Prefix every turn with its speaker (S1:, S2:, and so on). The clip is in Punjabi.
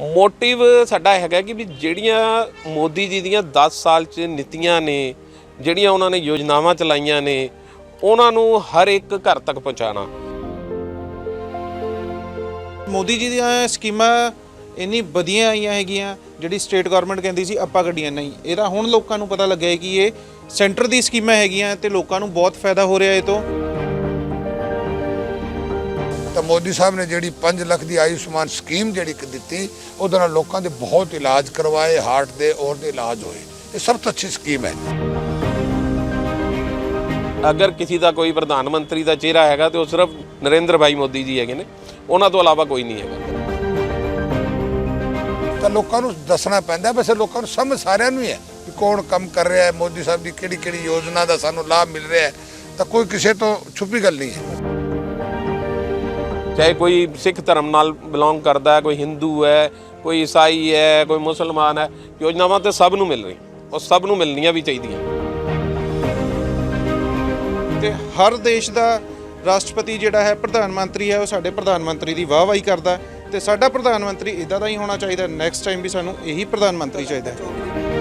S1: ਮੋਟਿਵ ਸਾਡਾ ਹੈਗਾ ਕਿ ਵੀ ਜਿਹੜੀਆਂ ਮੋਦੀ ਜੀ ਦੀਆਂ 10 ਸਾਲ ਚ ਨੀਤੀਆਂ ਨੇ, ਜਿਹੜੀਆਂ ਉਹਨਾਂ ਨੇ ਯੋਜਨਾਵਾਂ ਚਲਾਈਆਂ ਨੇ, ਉਹਨਾਂ ਨੂੰ ਹਰ ਇੱਕ ਘਰ ਤੱਕ ਪਹੁੰਚਾਉਣਾ।
S2: ਮੋਦੀ ਜੀ ਦੀਆਂ ਸਕੀਮਾਂ ਇੰਨੀ ਵਧੀਆ ਆਈਆਂ ਹੈਗੀਆਂ, ਜਿਹੜੀ ਸਟੇਟ ਗਵਰਨਮੈਂਟ ਕਹਿੰਦੀ ਸੀ ਆਪਾਂ ਗੱਡੀਆਂ ਨਹੀਂ। ਇਹਦਾ ਹੁਣ ਲੋਕਾਂ ਨੂੰ ਪਤਾ ਲੱਗਿਆ ਕਿ ਇਹ ਸੈਂਟਰ ਦੀ ਸਕੀਮਾਂ ਹੈਗੀਆਂ ਤੇ ਲੋਕਾਂ ਨੂੰ ਬਹੁਤ ਫਾਇਦਾ ਹੋ ਰਿਹਾ ਇਹ ਤੋਂ।
S3: ਤਾਂ ਮੋਦੀ ਸਾਹਿਬ ਨੇ ਜਿਹੜੀ 5 ਲੱਖ ਦੀ ਆਯੁਸ਼ਮਾਨ ਸਕੀਮ ਜਿਹੜੀ ਦਿੱਤੀ ਉਹਦੇ ਨਾਲ ਲੋਕਾਂ ਦੇ ਬਹੁਤ ਇਲਾਜ ਕਰਵਾਏ ਹਾਰਟ ਦੇ ਔਰ ਦੇ ਇਲਾਜ ਹੋਏ। ਇਹ ਸਭ ਤੋਂ ਅੱਛੀ ਸਕੀਮ ਹੈ।
S1: ਅਗਰ ਕਿਸੇ ਦਾ ਕੋਈ ਪ੍ਰਧਾਨ ਮੰਤਰੀ ਦਾ ਚਿਹਰਾ ਹੈਗਾ ਤੇ ਉਹ ਸਿਰਫ ਨਰਿੰਦਰ ਭਾਈ ਮੋਦੀ ਜੀ ਹੈਗੇ ਨੇ ਉਹਨਾਂ ਤੋਂ ਇਲਾਵਾ ਕੋਈ ਨਹੀਂ ਹੈਗਾ।
S3: ਤਾਂ ਲੋਕਾਂ ਨੂੰ ਦੱਸਣਾ ਪੈਂਦਾ ਵੈਸੇ ਲੋਕਾਂ ਨੂੰ ਸਮਝ ਸਾਰਿਆਂ ਨੂੰ ਹੀ ਹੈ ਕਿ ਕੌਣ ਕੰਮ ਕਰ ਰਿਹਾ ਹੈ ਮੋਦੀ ਸਾਹਿਬ ਦੀ ਕਿਹੜੀ ਕਿਹੜੀ ਯੋਜਨਾ ਦਾ ਸਾਨੂੰ ਲਾਭ ਮਿਲ ਰਿਹਾ ਹੈ। ਤਾਂ ਕੋਈ ਕਿਸੇ ਤੋਂ ਛੁਪੀ ਗੱਲ ਨਹੀਂ ਹੈ।
S1: ਚਾਹੇ ਕੋਈ ਸਿੱਖ ਧਰਮ ਨਾਲ ਬਿਲੋਂਗ ਕਰਦਾ ਹੈ, ਕੋਈ ਹਿੰਦੂ ਹੈ, ਕੋਈ ਈਸਾਈ ਹੈ, ਕੋਈ ਮੁਸਲਮਾਨ ਹੈ, ਯੋਜਨਾਵਾਂ ਤੇ ਸਭ ਨੂੰ ਮਿਲ ਰਹੀ ਔਰ ਸਭ ਨੂੰ ਮਿਲਣੀਆਂ ਵੀ ਚਾਹੀਦੀਆਂ।
S2: ਤੇ ਹਰ ਦੇਸ਼ ਦਾ ਰਾਸ਼ਟਰਪਤੀ ਜਿਹੜਾ ਹੈ, ਪ੍ਰਧਾਨ ਮੰਤਰੀ ਹੈ, ਉਹ ਸਾਡੇ ਪ੍ਰਧਾਨ ਮੰਤਰੀ ਦੀ ਵਾਹਵਾਹੀ ਕਰਦਾ ਹੈ, ਤੇ ਸਾਡਾ ਪ੍ਰਧਾਨ ਮੰਤਰੀ ਇਦਾਂ ਦਾ ਹੀ ਹੋਣਾ ਚਾਹੀਦਾ ਨੈਕਸਟ ਟਾਈਮ ਵੀ ਸਾਨੂੰ ਇਹੀ ਪ੍ਰਧਾਨ ਮੰਤਰੀ ਚਾਹੀਦਾ ਹੈ।